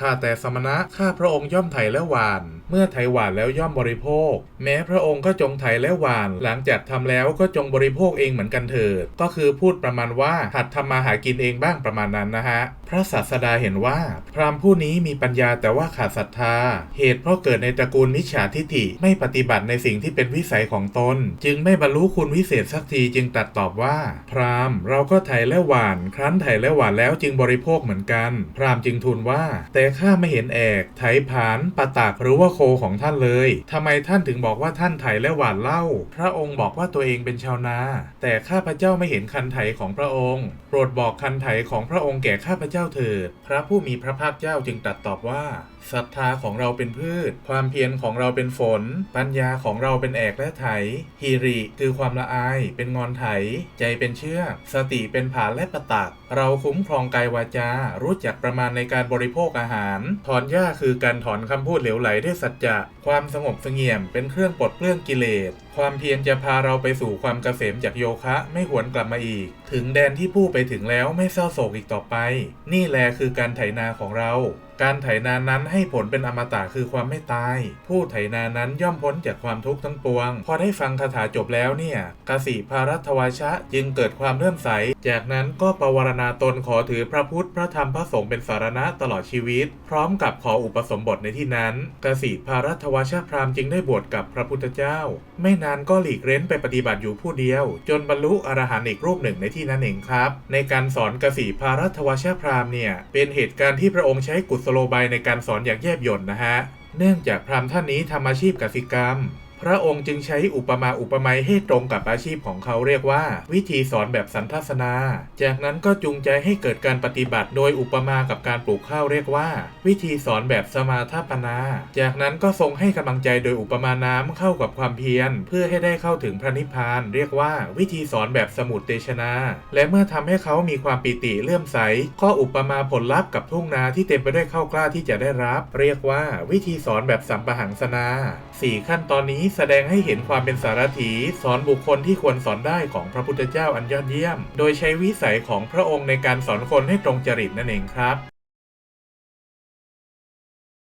ข้าแต่สมณะข้าพระองค์ย่อมไถ่และหวาน เมื่อไถหวานแล้วย่อมบริโภค แม้พระองค์ก็จงไถและหวาน หลังจากทำแล้วก็จงบริโภคเองเหมือนกันเถิด ก็คือพูดประมาณว่าหัดทำมาหากินเองบ้างประมาณนั้นนะฮะ พระศาสดาเห็นว่า พราหมณ์ผู้นี้มีปัญญาแต่ว่าขาดศรัทธา เหตุเพราะเกิดในตระกูลมิจฉาทิฏฐิไม่ปฏิบัติในสิ่งที่เป็นวิสัยของตน จึงไม่บรรลุคุณวิเศษสักทีจึงตัดตอบว่า พราหมณ์เราก็ไถและหวาน ครั้นไถและหวานแล้วจึงบริโภคเหมือนกัน พราหมณ์จึงทูลว่า แต่ข้าไม่เห็นแอกไถผานปะตากหรือว่าคของท่านเลยทำไมท่านถึงบอกว่าท่านไถและหวานเล่า พระองค์บอกว่าตัวเองเป็นชาวนา แต่ข้าพเจ้าไม่เห็นคันไถของพระองค์ โปรดบอกคันไถของพระองค์แก่ข้าพเจ้าเถิด พระผู้มีพระภาคเจ้าจึงตรัสตอบว่าศรัทธาของเราเป็นพืช ความเพียรของเราเป็นฝน ปัญญาของเราเป็นแอกและไถฮีริคือความละอาย เป็นงอนไถ ใจเป็นเชือก สติเป็นผาและประตัก เราคุ้มครองกายวาจา รู้จักประมาณในการบริโภคอาหาร ถอนหญ้าคือการถอนคำพูดเหลวไหลด้วยสัจจะ ความสงบเสงี่ยม เป็นเครื่องปลดเปลื้องกิเลส ความเพียรจะพาเราไปสู่ความเกษมจากโยคะไม่หวนกลับมาอีก ถึงแดนที่ผู้ไปถึงแล้วไม่เศร้าโศกอีกต่อไป นี่แลคือการไถนาของเรา การไถนานั้นให้ผลเป็นอมตะคือความไม่ตาย ผู้ไถนานั้นย่อมพ้นจากความทุกข์ทั้งปวง พอได้ฟังคาถาจบแล้วเนี่ยกสิภารัตวชะจึงเกิดความเลื่อมใส จากนั้นก็ประวารณาตนขอถือพระพุทธพระธรรมพระสงฆ์เป็นสารณะตลอดชีวิต พร้อมกับขออุปสมบทในที่นั้นกสิภารัตวชะพราหมณ์จึงได้บวชกับพระพุทธเจ้า ไม่นานก็หลีกเร้นไปปฏิบัติอยู่ผู้เดียว จนบรรลุอรหันต์อีกรูปหนึ่งในที่นั้นเองครับ ในการสอนกสิภารัตวชะพรามเนี่ยเป็นเหตุการณ์ที่พระองค์ใช้กุศโลบายในการสอนอย่างแยบยลนะฮะเนื่องจากพรามท่านนี้ทำอาชีพกสิกรรม พระองค์จึงใช้อุปมาอุปไมยให้ตรงกับอาชีพของเขาเรียกว่า วิธีสอนแบบสันทัศนา จากนั้นก็จูงใจให้เกิดการปฏิบัติ โดยอุปมากับการปลูกข้าวเรียกว่า วิธีสอนแบบสมาทปนา จากนั้นก็ทรงให้กำลังใจโดยอุปมาน้ำเข้ากับความเพียร เพื่อให้ได้เข้าถึงพระนิพพาน เรียกว่า วิธีสอนแบบสมุดเตชนา และเมื่อทำให้เขามีความปิติเลื่อมใสก็อุปมาผลลัพธ์กับทุ่งนาที่เต็มไปด้วยข้าวกล้าที่จะได้รับ เรียกว่า วิธีสอนแบบสัมปหังสนาสี่ขั้นตอนนี้แสดงให้เห็นความเป็นสารถีสอนบุคคลที่ควรสอนได้ของพระพุทธเจ้าอันยอดเยี่ยม โดยใช้วิสัยของพระองค์ในการสอนคนให้ตรงจริตนั่นเองครับ